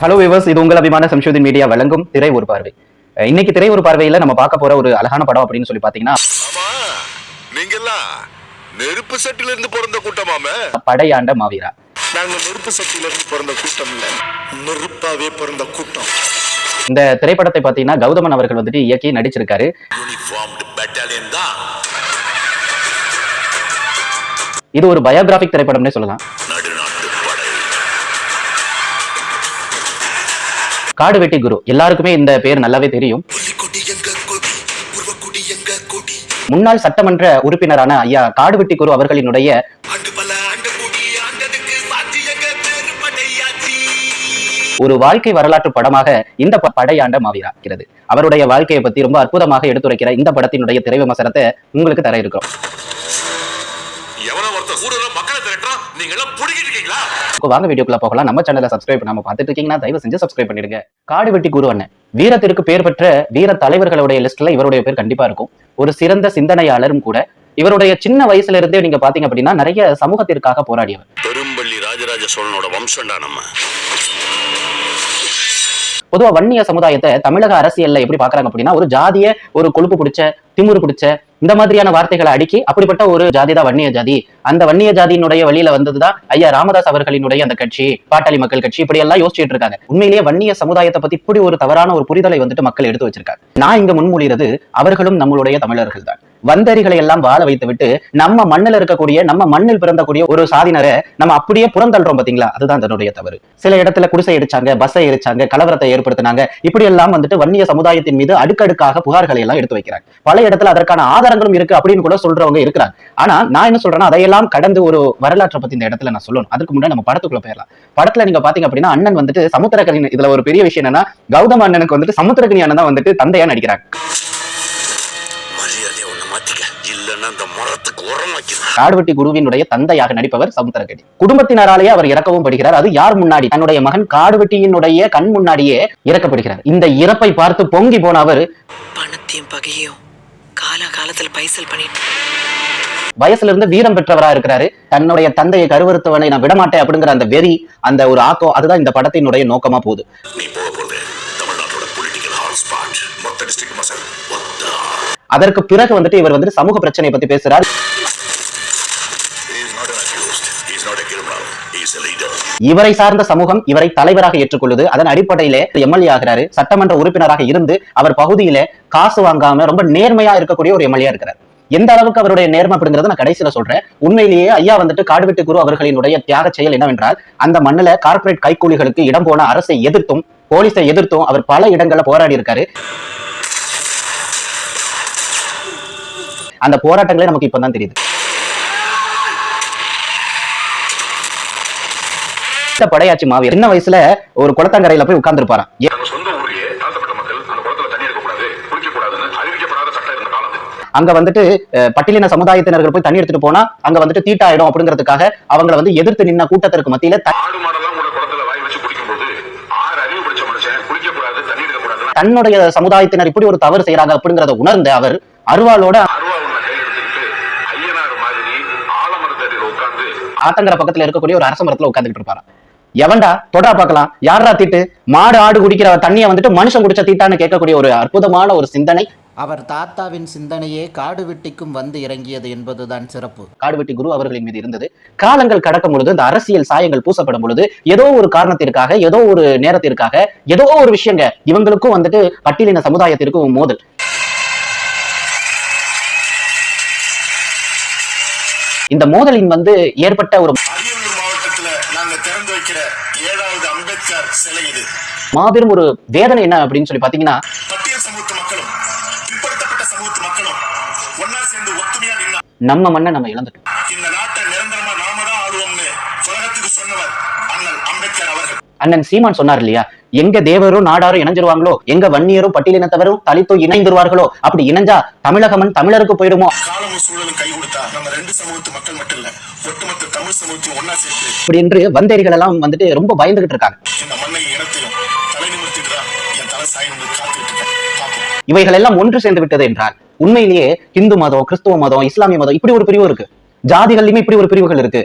Hello viewers இது உங்கள் அபிமான சம்ஷோதின் மீடியா. வழங்கும் திரை ஒரு பார்வை இன்னைக்கு திரை ஒரு பார்வையில நம்ம பார்க்க போற ஒரு அழகான படம் அப்படின்னு சொல்லி பாத்தீங்கன்னா நெருப்பு சட்டில இருந்து பிறந்த கூட்டமாம? படையாண்ட மாவீரா. நாங்க நெருப்பு சட்டில இருந்து பிறந்த கூட்டம் இல்ல. நெருப்பாவே பிறந்த கூட்டம். இந்த திரைப்படத்தை பாத்தீங்கன்னா கௌதமன் அவர்கள் வந்துட்டு இயக்கி நடிச்சிருக்காரு. இது ஒரு பயோகிராபிக் திரைப்படம்னே சொல்லலாம். காடு வெட்டி குரு. எல்லாருக்குமே இந்த பேர் நல்லாவே தெரியும். முன்னாள் சட்டமன்ற உறுப்பினரான ஐயா காடுவெட்டி குரு அவர்களினுடைய ஒரு வாழ்க்கை வரலாற்று படமாக இந்த ப- படையாண்ட மாவீரா இருக்கிறது அவருடைய வாழ்க்கையை பத்தி ரொம்ப அற்புதமாக எடுத்துரைக்கிற இந்த படத்தினுடைய திரை விமர்சனத்தை உங்களுக்கு தர இருக்கிறோம். வாங்க வீடியோக்குள்ள போகலாம். நம்ம சேனலை சப்ஸ்கிரைப் பண்ணாம பார்த்துட்டு இருக்கீங்கன்னா தயவு செஞ்சு சப்ஸ்கிரைப் பண்ணிடுங்க. காடு வெட்டி குரு அண்ணன் வீரத்திற்கு பேர் பெற்ற வீர தலைவர்களுடைய லிஸ்ட்ல இவருடைய பேர் கண்டிப்பா இருக்கும். ஒரு சிறந்த சிந்தனையாளரும் கூட. இவருடைய சின்ன வயசுல இருந்தே நீங்க பாத்தீங்க அப்படின்னா நிறைய சமூகத்திற்காக போராடியவர். பெரும்பள்ளி ராஜராஜ சோழனோட வம்சம்டா நம்ம. பொதுவா வன்னிய சமுதாயத்தை தமிழக அரசியல்ல எப்படி பாக்குறாங்க அப்படின்னா ஒரு ஜாதிய ஒரு கொழுப்பு பிடிச்ச திமுரு பிடிச்ச இந்த மாதிரியான வார்த்தைகளை அடுக்கி அப்படிப்பட்ட ஒரு ஜாதி தான் வன்னிய ஜாதி. அந்த வன்னிய ஜாதியினுடைய வழியில வந்ததுதான் ஐயா ராமதாஸ் அவர்களினுடைய அந்த கட்சி பாட்டாளி மக்கள் கட்சி. இப்படி எல்லாம் யோசிச்சுட்டு இருக்காங்க. உண்மையிலேயே வன்னிய சமுதாயத்தை பத்தி இப்படி ஒரு தவறான ஒரு புரிதலை வந்துட்டு மக்கள் எடுத்து வச்சிருக்காங்க. நான் இங்க முன்மொழிகிறது அவர்களும் நம்மளுடைய தமிழர்கள் தான் வந்தறிகளை எல்லாம் வாழ வைத்து விட்டு நம்ம மண்ணில் இருக்கக்கூடிய நம்ம மண்ணில் பிறந்தக்கூடிய ஒரு சாதினரை நம்ம அப்படியே புறந்தள்ளுறோம் பாத்தீங்களா? அதுதான் தன்னுடைய தவறு. சில இடத்துல குடிசை எரிச்சாங்க பஸ்ஸை எரிச்சாங்க கலவரத்தை ஏற்படுத்தினாங்க. இப்படி எல்லாம் வந்துட்டு வன்னிய சமுதாயத்தின் மீது அடுக்கடுக்காக புகார்களை எல்லாம் எடுத்து வைக்கிறாங்க. பல இடத்துல அதற்கான ஆதாரங்களும் இருக்கு அப்படின்னு கூட சொல்றவங்க இருக்கிறாங்க. ஆனா நான் என்ன சொல்றேன்னா அதையெல்லாம் கடந்து ஒரு வரலாற்றை பத்தி இந்த இடத்துல நான் சொல்லணும். அதுக்கு முன்னாடி நம்ம படத்துக்குள்ள போயிடலாம். படத்துல நீங்க பாத்தீங்க அப்படின்னா அண்ணன் வந்துட்டு சமுத்திரக்கனி இதுல ஒரு பெரிய விஷயம் என்னன்னா கௌதம அண்ணனுக்கு வந்துட்டு சமுத்திரக்கனி அண்ணன் தான் வந்துட்டு தந்தையா நடிக்கிறாங்க. காடுவெட்டி குருவினுடைய தந்தையாக நடிப்பவர் சமுத்திரக்கனி. குடும்பத்தினராலேயே அவர் இறக்கவும் படுகிறார். அது யார் முன்னாடி? தன்னுடைய மகன் காடுவெட்டியினுடைய கண் முன்னாடியே இறக்கப்படுகிறார். இந்த இறப்பை பார்த்து பொங்கி போன அவர் பணத்தையும் பகையும். காலாகாலத்துல பைசல் பண்ணிட்டு வயசுல இருந்து வீரம் பெற்றவரா இருக்கிறாரு. தன்னுடைய தந்தையை கருவறுத்தவனை நான் விடமாட்டேன் அப்படிங்கிற அந்த வெறி அந்த ஒரு ஆக்கம் அதுதான் இந்த படத்தினுடைய நோக்கமா போகுது. அதற்கு பிறகு வந்துட்டு இவர் வந்துட்டு சமூக பிரச்சனையை பத்தி பேசுறார். இவரை சார்ந்த சமூகம் இவரை தலைவராக ஏற்றுக்கொள்ளுது. அதன் அடிப்படையிலே எம்எல்ஏ ஆகிறாரு. சட்டமன்ற உறுப்பினராக இருந்து அவர் பகுதியில காசு வாங்காம ரொம்ப நேர்மையா இருக்கக்கூடிய ஒரு எம்எல்ஏ இருக்கிறார் எந்த அளவுக்கு அவருடைய நேர்மை அப்படிங்கறத நான் கடைசியில சொல்றேன். உண்மையிலேயே ஐயா வந்துட்டு காடுவெட்டு குரு அவர்களினுடைய தியாக செயல் என்னவென்றால் அந்த மண்ணில கார்ப்பரேட் கைக்கூலிகளுக்கு இடம் போன அரசை எதிர்த்தும் போலீஸை எதிர்த்தும் அவர் பல இடங்கள்ல போராடி இருக்காரு. அந்த போராட்டங்களே நமக்கு இப்பதான் தெரியுது. இந்த படையாச்சி மாவீரர் சின்ன வயசுல ஒரு குளத்தங்கரையில போய் உட்கார்ந்துருப்பாராம். அங்க வந்துட்டு பட்டியலின சமுதாயத்தினர்கள் போய் தண்ணி எடுத்துட்டு போனா அங்க வந்துட்டு தீட்டாயிடும் அப்படிங்கிறதுக்காக அவங்கள வந்து எதிர்த்து நின்ன கூட்டத்திற்கு மத்தியில தன்னுடைய சமுதாயத்தினர் இப்படி ஒரு தவறு செய்யறாங்க அப்படிங்கறத உணர்ந்த அவர் அருவாளோட ஆத்தங்கர பக்கத்துல இருக்கக்கூடிய ஒரு அரச மரத்துல உட்கார்ந்துட்டு இருப்பாராம். எவன்டா? தொடா பார்க்கலாம். யாரா தீட்டு? மாடு ஆடு குடிக்கிற தண்ணியை வந்துட்டு மனுஷன் குடிச்ச தீட்டான்னு கேட்கக்கூடிய ஒரு அற்புதமான ஒரு சிந்தனை. அவர் தாத்தாவின் சிந்தனையே காடு வெட்டிக்கும் வந்து இறங்கியது என்பதுதான் சிறப்பு. காடுவெட்டி குரு அவர்களின் மீது இருந்தது. காலங்கள் கடக்கும் பொழுது இந்த அரசியல் சாயங்கள் பூசப்படும் பொழுது ஏதோ ஒரு காரணத்திற்காக ஏதோ ஒரு நேரத்திற்காக ஏதோ ஒரு விஷயங்க இவங்களுக்கும் வந்துட்டு பட்டியலின சமுதாயத்திற்கும் மோதல். இந்த மோதலின் வந்து ஏற்பட்ட ஒரு நாங்க திறந்து வைக்கிற ஏழாவது அம்பேத்கர் சிலை இது. மாபெரும் ஒரு வேதனை என்ன அப்படின்னு சொல்லி பாத்தீங்கன்னா பட்டியல் சமூகத்து மக்களும் பிற்படுத்தப்பட்ட சமூகத்து மக்களும் ஒன்னா சேர்ந்து ஒத்துமையா நின்னா நம்ம மண்ணை நம்ம இழந்துட்டோம். அண்ணன் சீமான் சொன்னார் இல்லையா? எங்க தேவரும் நாடாரும் இணைஞ்சிருவாங்களோ? எங்க வன்னியரும் பட்டியலினத்தவரும் தலித்தும் இணைந்துருவார்களோ? அப்படி இணைஞ்சா தமிழகமன் தமிழருக்கு போயிடுமோ? அப்படி என்று வந்தேரிகள் எல்லாம் வந்துட்டு ரொம்ப பயந்துகிட்டு இருக்காங்க. இவைகள் எல்லாம் ஒன்று சேர்ந்து விட்டது என்றால் உண்மையிலேயே இந்து மதம் கிறிஸ்துவ மதம் இஸ்லாமிய மதம் இப்படி ஒரு பிரிவு இருக்கு. ஜாதிகள்லயுமே இப்படி ஒரு பிரிவுகள் இருக்கு.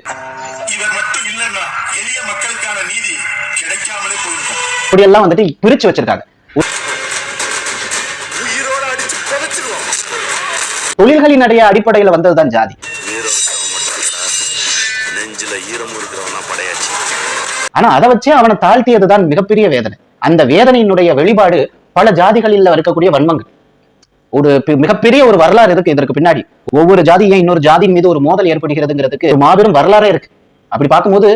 இப்படியெல்லாம் வந்துட்டு பிரிச்சு வச்சிருக்காங்க. தொழில்களினுடைய அடிப்படையில வந்ததுதான் ஜாதி. ஆனா அதை வச்சே அவனை தாழ்த்தியதுதான் மிகப்பெரிய வேதனை. அந்த வேதனையினுடைய வெளிப்பாடு பல ஜாதிகளில் இருக்கக்கூடிய வன்மங்கள். ஒரு மிகப்பெரிய ஒரு வரலாறு இருக்கு இதற்கு பின்னாடி. ஒவ்வொரு ஜாதியும் இன்னொரு ஜாதியின் மீது ஒரு மோதல் ஏற்படுகிறதுங்கிறதுக்கு மாபெரும் வரலாறே இருக்கு. அப்படி பார்க்கும்போது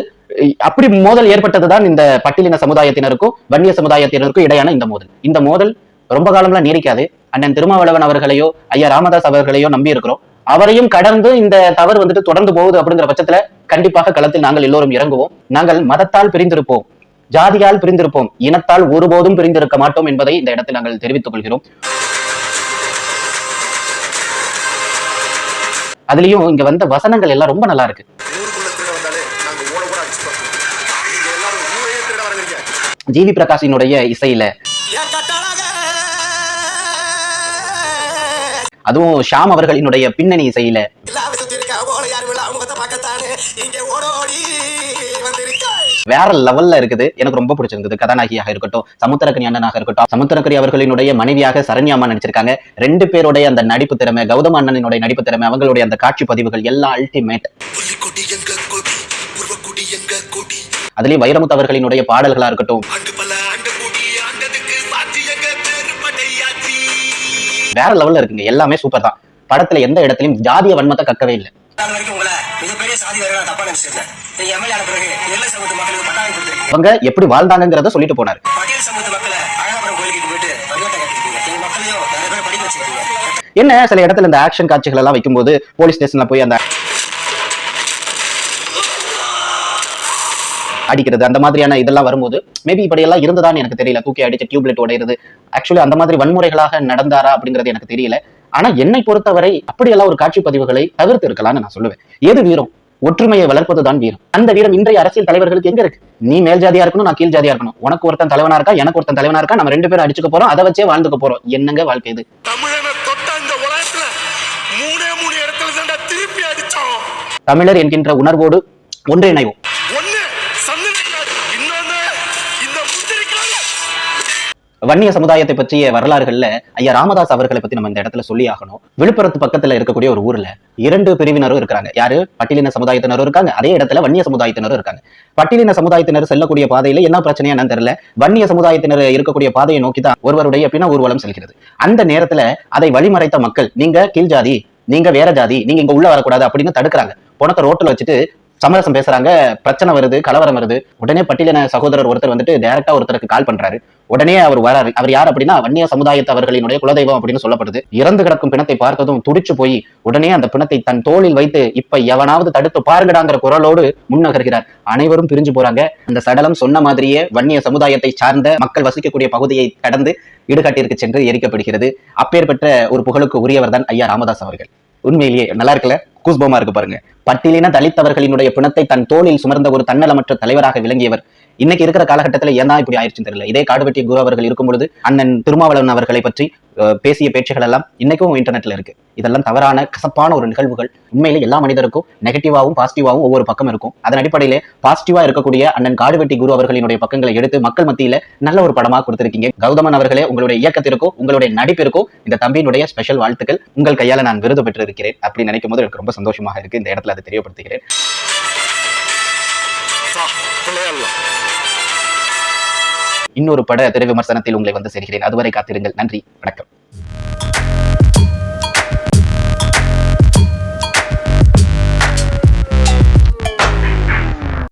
அப்படி மோதல் ஏற்பட்டதுதான் இந்த பட்டியலின சமுதாயத்தினருக்கும் வன்னிய சமுதாயத்தினருக்கும் இடையான இந்த மோதல். இந்த மோதல் ரொம்ப காலம்லாம் நீடிக்காது. அண்ணன் திருமாவளவன் அவர்களையோ ஐயா ராமதாஸ் அவர்களையோ நம்பி இருக்கிறோம். அவரையும் கடந்து இந்த தவறு வந்துட்டு தொடர்ந்து போகுது அப்படிங்கிற பட்சத்துல கண்டிப்பாக களத்தில் நாங்கள் எல்லோரும் இறங்குவோம். நாங்கள் மதத்தால் பிரிந்திருப்போம். ஜாதியால் பிரிந்திருப்போம். இனத்தால் ஒருபோதும் பிரிந்திருக்க மாட்டோம் என்பதை இந்த இடத்தில் நாங்கள் தெரிவித்துக் கொள்கிறோம். அதுலயும் இங்க வந்த வசனங்கள் எல்லாம் ரொம்ப நல்லா இருக்கு. ஜிவி பிரகாஷினுடைய இசையில. அதுவும் ஷாம் அவர்களினுடைய பின்னணி இசையில. வேற லெவல்ல இருக்குது. எனக்கு ரொம்ப பிடிச்சிருந்தது. கதாநாயகியாக இருக்கட்டும் சமுத்திரக்கனி அண்ணனாக இருக்கட்டும் சமுத்திரக்கனி அவர்களினுடைய மனைவியாக சரண்யா அம்மா நடிச்சிருக்காங்க. ரெண்டு பேருடைய அந்த நடிப்பு திறமை கௌதம அண்ணனினுடைய நடிப்பு திறமை அவங்களுடைய அந்த காட்சி பதிவுகள் எல்லாம் அல்டிமேட் அதுலயும் வைரமுத்து அவர்களினுடைய பாடல்களா இருக்கட்டும். வேற லெவல்ல இருக்குங்க. எல்லாமே சூப்பர் தான். படத்துல எந்த இடத்துலயும் ஜாதிய வன்மத்தை கக்கவே இல்லை. அவங்க எப்படி வாழ்ந்தாங்கிறத சொல்லிட்டு போனாரு. என்ன சில இடத்துல இந்த ஆக்ஷன் காட்சிகள் எல்லாம் வைக்கும்போது போலீஸ் ஸ்டேஷன்ல போய் அந்த அடிக்கிறது அந்த மாதிரியான இதெல்லாம் வரும்போது மேபி இப்படி எல்லாம் இருந்ததான்னு எனக்கு தெரியல. தூக்கி அடிச்சு டியூப்லைட் உடையிறது. ஆக்சுவலி அந்த மாதிரி வன்முறைகளாக நடந்தாரா அப்படிங்கிறது எனக்கு தெரியல. ஆனா என்னை பொறுத்தவரை அப்படியெல்லாம் ஒரு காட்சி பதிவுகளை தவிர்த்து இருக்கலாம்னு நான் சொல்லுவேன். எது வீரம்? ஒற்றுமையை வளர்ப்பதுதான் வீரம். அந்த வீரம் இன்றைய அரசியல் தலைவர்களுக்கு எங்க இருக்கு? நீ மேல் ஜாதியா இருக்கணும் நான் கீழ் ஜாதியா இருக்கணும். உனக்கு ஒருத்தன் தலைவனா இருக்கா எனக்கு ஒருத்தன் தலைவனா இருக்கா நம்ம ரெண்டு பேரும் அடிச்சுக்க போறோம் அதை வச்சே வாழ்ந்துக்க போறோம். என்னங்க வாழ்க்கை இது? தமிழர் என்கின்ற உணர்வோடு ஒன்றிணைவோம். வன்னிய சமுதாயத்தை பற்றிய வரலாறுகள்ல ஐயா ராமதாஸ் அவர்களை பத்தி நம்ம இந்த இடத்துல சொல்லி ஆகணும் விழுப்புரத்து பக்கத்துல இருக்கக்கூடிய ஒரு ஊர்ல இரண்டு பிரிவினரும் இருக்காங்க. யாரு? பட்டியலின சமுதாயத்தினரும் இருக்காங்க. அதே இடத்துல வன்னிய சமுதாயத்தினரும் இருக்காங்க. பட்டியலின சமுதாயத்தினர் செல்லக்கூடிய பாதையில என்ன பிரச்சனையா என்னன்னு தெரியல. வன்னிய சமுதாயத்தினர் இருக்கக்கூடிய பாதையை நோக்கி தான் ஒருவருடைய பிண ஊர்வலம் செல்கிறது. அந்த நேரத்துல அதை வழிமறைத்த மக்கள் நீங்க கீழ் ஜாதி நீங்க வேற ஜாதி நீங்க இங்க உள்ள வரக்கூடாது அப்படின்னு தடுக்கிறாங்க. பணத்தை ரோட்டில் வச்சுட்டு சமரசம் பேசுறாங்க பிரச்சனை வருது கலவரம் வருது. உடனே பட்டியலின சகோதரர் ஒருத்தர் வந்துட்டு டைரக்டா ஒருத்தருக்கு கால் பண்றாரு. உடனே அவர் வராரு. அவர் யார் அப்படின்னா வன்னிய சமுதாயத்தவர்களினுடைய குலதெய்வம் அப்படின்னு சொல்லப்படுது. இறந்து கிடக்கும் பிணத்தை பார்த்ததும் துடிச்சு போய் உடனே அந்த பிணத்தை தன் தோளில் வைத்து இப்ப எவனாவது தடுத்து பாருங்கடாங்கிற குரலோடு முன்னகர்கிறார். அனைவரும் பிரிஞ்சு போறாங்க. அந்த சடலம் சொன்ன மாதிரியே வன்னிய சமுதாயத்தை சார்ந்த மக்கள் வசிக்கக்கூடிய பகுதியை கடந்து இடுகாட்டிற்கு சென்று எரிக்கப்படுகிறது. அப்பேற்பட்ட ஒரு புகழுக்கு உரியவர் தான் ஐயா ராமதாஸ் அவர்கள். உண்மையிலேயே நல்லா இருக்குல்ல? கூஸ்பமா இருக்கு பாருங்க. பட்டியலின தலித்தவர்களினுடைய பிணத்தை தன் தோளில் சுமர்ந்த ஒரு தன்னலமற்ற தலைவராக விளங்கியவர் இன்னைக்கு இருக்கிற காலகட்டத்துல ஏன் தான் இப்படி ஆயிடுச்சுன்னு தெரியல. இதே காடுவெட்டி குரு அவர்கள் இருக்கும் பொழுது அண்ணன் திருமாவளவன் அவர்களை பற்றி பேசிய பேச்சுகள் எல்லாம் இன்னைக்கும் இன்டர்நெட்ல இருக்கு. இதெல்லாம் தவறான கசப்பான ஒரு நிகழ்வுகள். உண்மையிலே எல்லா மனிதருக்கும் நெகட்டிவாகவும் பாசிட்டிவாகவும் ஒவ்வொரு பக்கம் இருக்கும். அதன் அடிப்படையிலே பாசிட்டிவா இருக்கக்கூடிய அண்ணன் காடுவெட்டி குரு அவர்களினுடைய பக்கங்களை எடுத்து மக்கள் மத்தியில நல்ல ஒரு படமா கொடுத்திருக்கீங்க. கௌதமன் அவர்களே உங்களுடைய இயக்கத்திற்கும் உங்களுடைய நடிப்பிற்கும் இந்த தம்பியினுடைய ஸ்பெஷல் வாழ்த்துக்கள் உங்கள் கையால நான் விருது பெற்றிருக்கிறேன் அப்படி நினைக்கும் போது எனக்கு ரொம்ப சந்தோஷமாக இருக்கு. இந்த இடத்துல அதை தெரியப்படுத்துகிறேன். இன்னொரு பட திரை விமர்சனத்தில் உங்களை வந்து சேர்கிறேன். அதுவரை காத்திருங்கள். நன்றி. வணக்கம்.